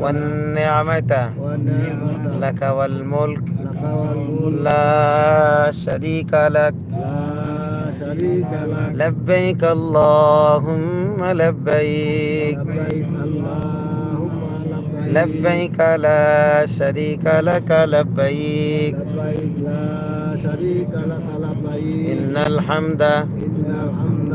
والنعمة لك والملك لا شريك لك. لبيك اللهم لبيك. لبيك لا شريك لك لبيك. إن الحمد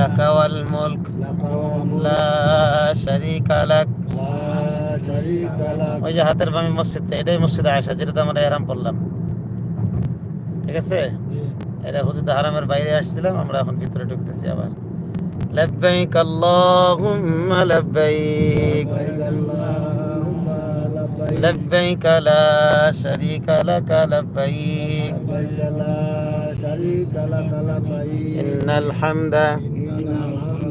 لك والملك لك والملك لا شريك لك لا شريك لك ওই যে হাতের বামে মসজিদটা এটাই মসজিদ আয়সা যেটাতে আমরা এরাম পড়লাম ঠিক আছে এটা হুজুদ হারামের বাইরে আসছিলাম আমরা এখন ভিতরে ঢুকতেছি আবার لبيك اللهم لبيك لبيك اللهم لبيك لبيك لا شريك لك لبيك لبيك لا شريك لك لبيك إن الحمد إن الحمد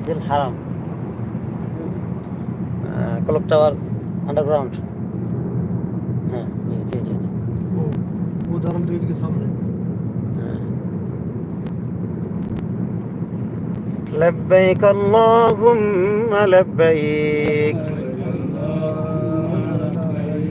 نزل حرام ক্লক টাওয়ার আন্ডারগ্রাউন্ড হ্যাঁ জি জি জি জি। উদাহরণ দুই দিকে সামনে হ্যাঁ। لبيك اللهم لبيك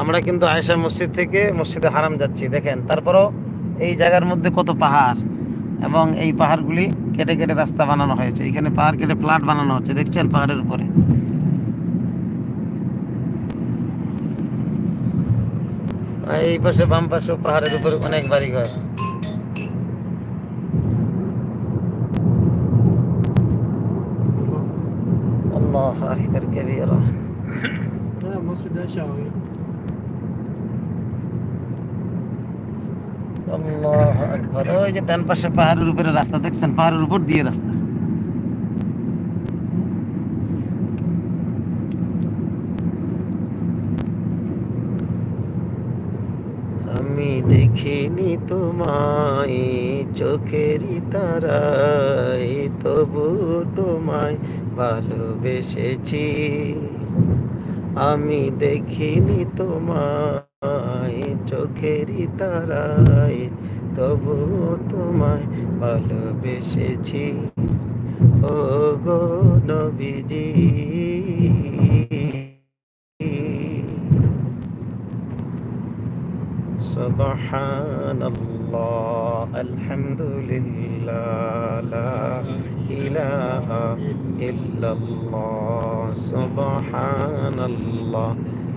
আমরা কিন্তু আয়েশা মসজিদ থেকে মসজিদে হারাম যাচ্ছি, দেখেন। তারপরও এই জায়গার মধ্যে কত পাহাড়, এবং এই পাহাড়গুলি কেটে কেটে রাস্তা বানানো হয়েছে। এখানে পাহাড় কেটে ফ্ল্যাট বানানো হচ্ছে, দেখছেন পাহাড়ের উপরে। এই পাশে বাম পাশে পাহাড়ের উপরে অনেক বাড়ি ঘর আল্লাহ আকবার, কবিরা। হ্যাঁ মসজিদ আসা হবে আল্লাহ আকবার ওই যে ডান পাশে পাহাড়ের উপরে রাস্তা দেখছেন পাহাড়ের উপর দিয়ে রাস্তা। আমি দেখিনি তোমায় চোখেরই তারাই তবু তোমায় ভালোবেসেছি। আমি দেখিনি তোমায়। চোখেরই তারাই তবু তোমায় ভালোবেসেছি ও গো নবীজি سبحان الله الحمد لله لا إله إلا الله سبحان الله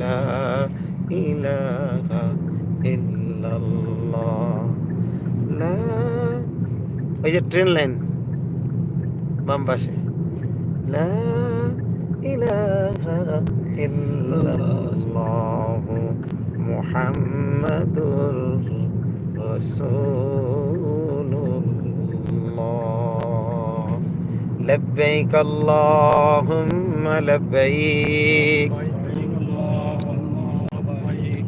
লা ইলাহা ইল্লাল্লাহ। লা ওই যে ট্রেন লাইন, বাম পাশে। লা ইলাহা ইল্লাল্লাহ মুহাম্মাদুর রাসূলুল্লাহ। লব্বাইক আল্লাহুম্মা, লব্বাইক।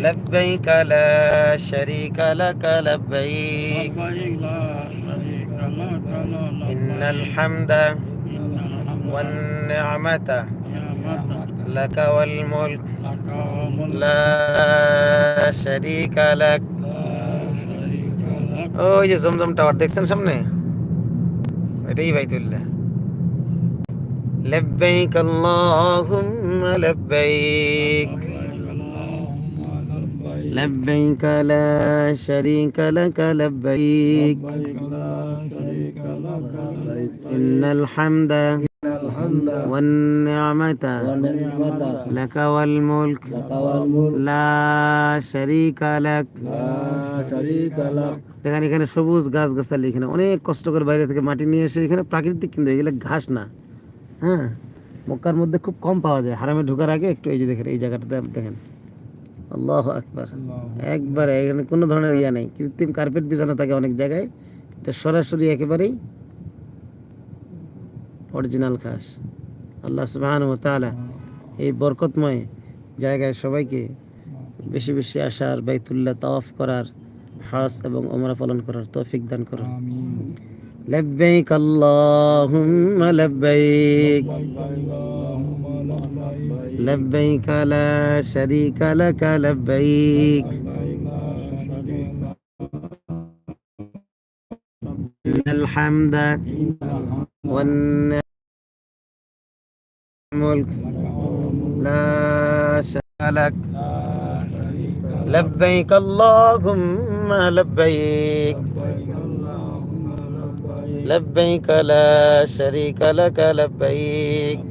لبيك لا شريك لك لبيك إن الحمد والنعمة لك والملك لا شريك لك ওই যে জমজম টাওয়ার দেখছেন সামনে এটাই বাইতুল্লাহ لبيك اللهم لبيك لبيك لا شريك لك لبيك إن الحمد الحمد والنعمة والنعمة لك والملك لك والملك لا شريك لك لا شريك لك দেখেন এখানে সবুজ গাছ গাছালি এখানে অনেক কষ্ট করে বাইরে থেকে মাটি নিয়ে এসে এখানে প্রাকৃতিক কিন্তু এগুলো ঘাস না হ্যাঁ মক্কার মধ্যে খুব কম পাওয়া যায় হারামে ঢোকার আগে একটু এই যে দেখেন এই জায়গাটাতে দেখেন আল্লাহ আকবার একবার এখানে কোনো ধরনের ইয়া নেই কৃত্রিম কার্পেট বিছানো থাকে অনেক জায়গায় এটা সরাসরি একেবারেই অরিজিনাল ঘাস আল্লাহ সুবহান ও তাআলা এই বরকতময় জায়গায় সবাইকে বেশি বেশি আসার বাইতুল্লাহ তাওয়াফ করার হাস এবং ওমরা পালন করার তৌফিক দান করুন لبيك اللهم لبيك لبيك لا شريك لك لبيك. إن الحمد والملك لا شريك لك. لبيك اللهم لبيك. لبيك لا شريك لك لبيك.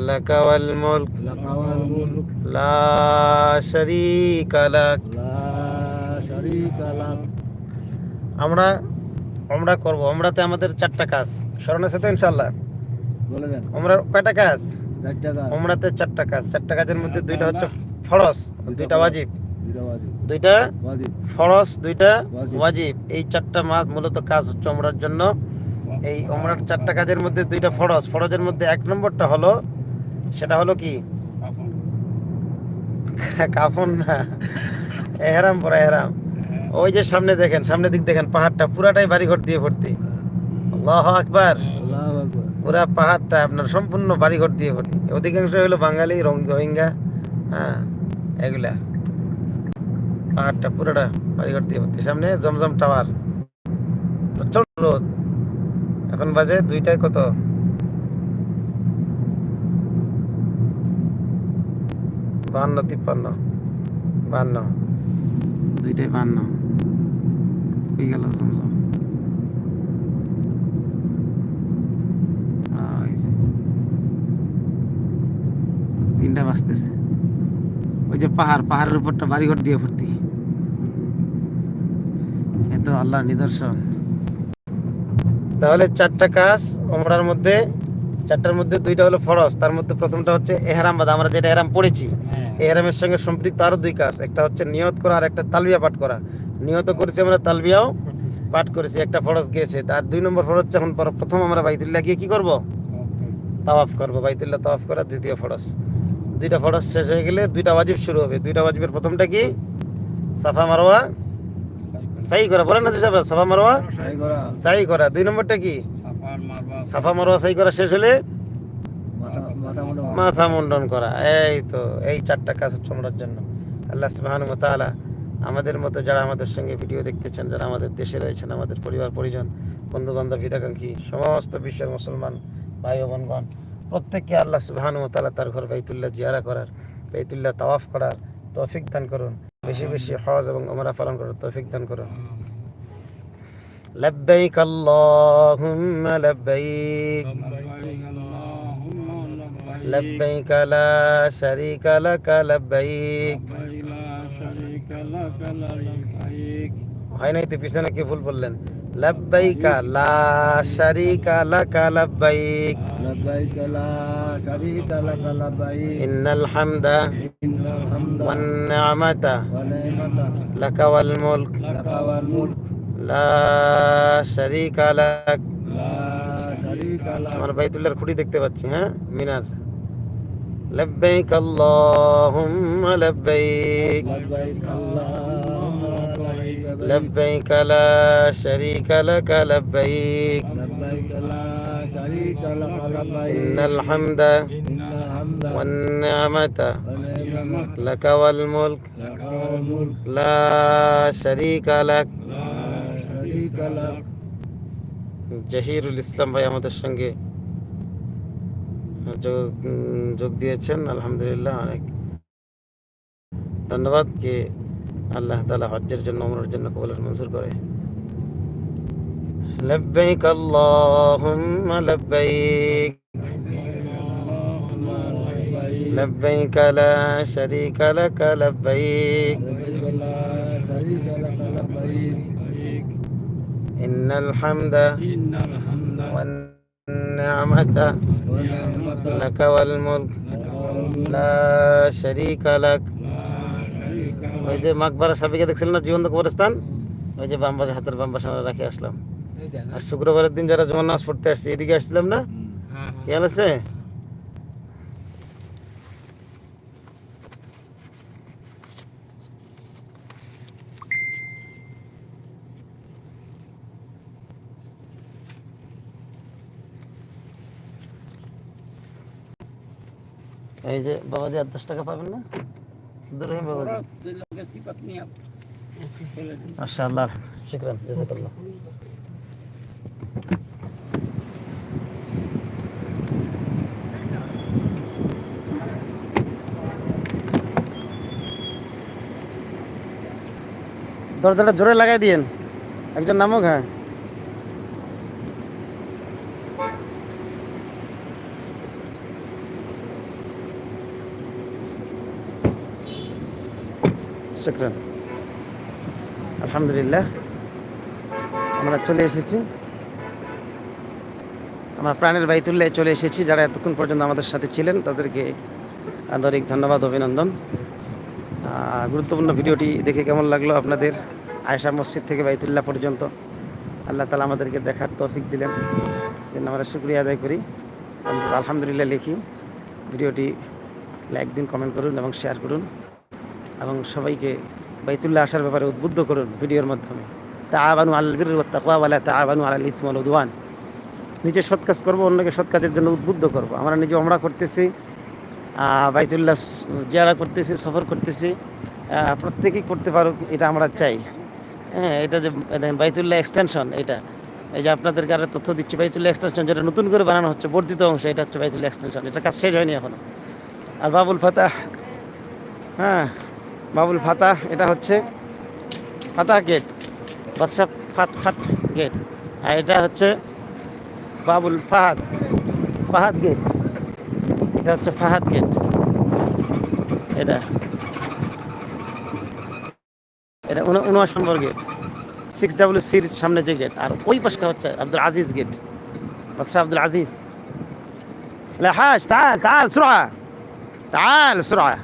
لك والملك لك والملك لا شريك لك لا شريك لك আমরা আমরা করব আমরাতে আমাদের চারটা কাজ স্মরণ আছে তো ইনশাল্লাহ বলে দেন আমরা কয়টা কাজ এক টাকা উমরাতে চারটা কাজ চারটা কাজের মধ্যে দুইটা হচ্ছে ফরজ দুইটা ওয়াজিব দুইটা বাজে দুইটা বাজে ফরজ দুইটা ওয়াজিব। ওয়াজিব এই চারটা মাস মূলত কাজ হচ্ছে উমরার জন্য এই উমরার চারটা কাজের মধ্যে দুইটা ফরজ ফরজের মধ্যে এক নম্বরটা হলো সেটা হলো কি? কাফন। না। এহরাম পরা এহরাম। ওই যে সামনে দেখেন সামনে দিক দেখেন পাহাড়টা পুরাটাই বাড়িঘর দিয়ে ভর্তি। আল্লাহ আকবার। পুরা পাহাড়টা আপনার সম্পূর্ণ বাড়িঘর দিয়ে ভর্তি। অধিকাংশ হলো বাঙালি রং- রোহিঙ্গা হ্যাঁ এগুলা। পাহাড়টা পুরোটা বাড়িঘর দিয়ে ভর্তি। সামনে জমজম টাওয়ার। প্রচণ্ড রোদ। এখন বাজে দুইটায় কত? বাহান্ন তিপ্পান্ন। বাহান্ন। দুইটাই বাহান্ন। কই গেল জমজম। তিনটা বাজতেছে। ওই যে পাহাড় পাহাড়ের উপরটা বাড়িঘর দিয়ে ভর্তি। এ তো আল্লাহর নিদর্শন। তাহলে চারটা কাজ ওমরার মধ্যে চারটার মধ্যে দুইটা হলো ফরজ তার মধ্যে প্রথমটা হচ্ছে এহরাম বাদ আমরা যেটা এহরাম পড়েছি এহরামের সঙ্গে সম্পৃক্ত আরও দুই কাজ। একটা হচ্ছে নিয়ত করা আর একটা তালবিয়া পাঠ করা। নিয়ত করেছি আমরা তালবিয়াও পাঠ করেছি একটা ফরজ গিয়েছে। তার দুই নম্বর ফরজ যখন পর- প্রথম আমরা বাইতুল্লাহ গিয়ে কি করব? তাওয়াফ করব। বাইতুল্লাহ তাওয়াফ করা দ্বিতীয় ফরজ। দুইটা ফরজ শেষ হয়ে গেলে দুইটা ওয়াজিব শুরু হবে। দুইটা ওয়াজিবের প্রথমটা কি? সাফা মারোয়া সাই করা। বলেন না যে সাফা- সাফা মারোয়া সাই করা। সাই করা। দুই নম্বরটা কি? সাফা মারোয়া সাই করা শেষ হলে মাথা মতো মাথা মুন্ডন করা এই তো এই চারটা কাজ হচ্ছে আমরার জন্য আল্লাহ সুবহানাহু ওয়া তাআলা আমাদের মতো যারা আমাদের সঙ্গে ভিডিও দেখতেছেন যারা আমাদের দেশে রয়েছেন আমাদের পরিবার পরিজন বন্ধু বান্ধব হিতাকাঙ্ক্ষী সমস্ত বিশ্বের মুসলমান ভাই ও বোনগণ প্রত্যেককে আল্লাহ সুবহানাহু ওয়া তাআলা তার ঘর বাইতুল্লাহ জিয়ারা করার বাইতুল্লাহ তাওয়াফ করার তৌফিক দান করুন বেশি বেশি হজ এবং ওমরা পালন করার তৌফিক দান করুন لبيك اللهم لبيك لبيك لا شريك لك لبيك হয় নাই তো পিছনে কি ভুল বললেন লব্বাইকা লা শারিকা লাকা লব্বাইক لبيك لا شريك لك لبيك ইন্নাল হামদা إن الحمد ওয়ান নি'মাতা والنعمة লাকা ওয়াল মুলক لك والملك লা শারিকা লাক لا شريك لك আমার বাইতুল্লাহর খুঁটি দেখতে পাচ্ছি হ্যাঁ মিনার লব্বাইক আল্লাহুম্মা লব্বাইক لبيك اللهم لبيك لبيك لا شريك لك لبيك لبيك لا شريك لك إن لبيك الحمد إن الحمد والنعمة والنعمة لك والملك لك والملك لا شريك لك لا شريك لك জাহিরুল ইসলাম ভাই আমাদের সঙ্গে যোগ উম, যোগ দিয়েছেন আলহামদুলিল্লাহ অনেক ধন্যবাদ কে আল্লাহ তালা হজ্জের জন্য আমরার জন্য কবলের মঞ্জুর করে لبيك اللهم لبيك لبيك لا شريك لك لبيك لبيك لا شريك لك لبيك إن الحمد إن الحمد والنعمة والنعمة لك والملك لك والملك لا شريك لك ওই যে মাকবারা সাবিকে দেখছিলেন না জীবন্ত কবরস্থান ওই যে বাম পাশে হাতের বাম পাশে আমরা রাখে আসলাম আর শুক্রবারের দিন যারা জমান নামাজ পড়তে আসছে এদিকে আসছিলাম না খেয়াল আছে এই যে বাবাজি আর দশ টাকা পাবেন না? দূরে বাবাজি। মাশাআল্লাহ। শুকরান জাযাকাল্লাহ দরজাটা জোরে লাগাই দিয়েন। একজন নামক হ্যাঁ। শুক্রান। আলহামদুলিল্লাহ, আমরা চলে এসেছি। আমরা প্রাণের বাইতুল্লায় চলে এসেছি, যারা এতক্ষণ পর্যন্ত আমাদের সাথে ছিলেন, তাদেরকে আন্তরিক ধন্যবাদ, অভিনন্দন। গুরুত্বপূর্ণ ভিডিওটি দেখে কেমন লাগল আপনাদের? আয়সা মসজিদ থেকে বাইতুল্লাহ পর্যন্ত। আল্লাহ তালা আমাদেরকে দেখার তৌফিক দিলেন। জন্য আমরা শুক্রিয়া আদায় করি। আলহামদুলিল্লাহ লিখি। ভিডিওটি লাইক দিন, কমেন্ট করুন এবং শেয়ার করুন। এবং সবাইকে বাইতুল্লাহ আসার ব্যাপারে উদ্বুদ্ধ করুন ভিডিওর মাধ্যমে। তা আবানু আল বির তাকওয়ালা তা আবানু আল ইসমল উদওয়ান। নিজে সৎ কাজ করব, অন্যকে সৎ কাজের জন্য উদ্বুদ্ধ করব। আমরা নিজে আমরা করতেছি বাইতুল্লাহ জিয়ারা করতেছি, সফর করতেছি প্রত্যেকেই করতে পারুক এটা আমরা চাই। হ্যাঁ এটা যে বাইতুল্লাহ এক্সটেনশন এটা। এই যে আপনাদেরকে আরও তথ্য দিচ্ছি, বাইতুল্লাহ এক্সটেনশন যেটা নতুন করে বানানো হচ্ছে, বর্ধিত অংশ, এটা হচ্ছে বাইতুল্লাহ এক্সটেনশন এটা কাজ শেষ হয়নি এখনও। আর বাবুল ফাতাহ হ্যাঁ বাবুল ফাতাহ এটা হচ্ছে ফাতাহ গেট বাদশাহ ফাত ফাত গেট আর এটা হচ্ছে বাবুল ফাহাদ ফাহাদ গেট এটা হচ্ছে ফাহাদ গেট এটা এটা উন- উনআশি নম্বর গেট সিক্স ডাব্লিউ সির সামনে যে গেট আর ওই পাশটা হচ্ছে আব্দুল আজিজ গেট বাদশাহ আব্দুল আজিজ لا حاج تعال تعال سرعة تعال سرعة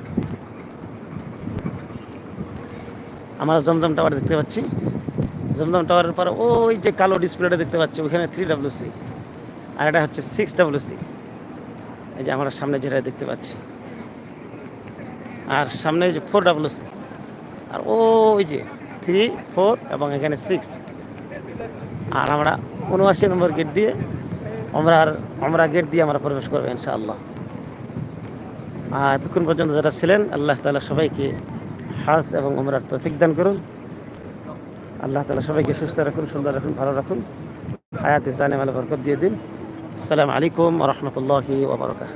আমরা জমজম টাওয়ার দেখতে পাচ্ছি। জমজম টাওয়ারের পরে ওই যে কালো ডিসপ্লেটা দেখতে পাচ্ছি ওখানে থ্রি ডাব্লিউ সি আর এটা হচ্ছে সিক্স ডাব্লু সি এই যে আমরা সামনে যেটা দেখতে পাচ্ছি। আর সামনে যে ফোর ডাব্লু সি আর ওই যে থ্রি ফোর এবং এখানে সিক্স আর আমরা উনআশি নম্বর গেট দিয়ে আমরা আমরা গেট দিয়ে আমরা প্রবেশ করব ইনশাআল্লাহ। আর এতক্ষণ পর্যন্ত যারা ছিলেন, আল্লাহ তালা সবাইকে হাস এবং উমরার তৌফিক দান করুন। আল্লাহ তালা সবাইকে সুস্থ রাখুন, সুন্দর রাখুন, ভালো রাখুন। হায়াত ইসানে মালা বরকত দিয়ে দিন। আসসালামু আলাইকুম রহমতুল্লাহি ওবরকাত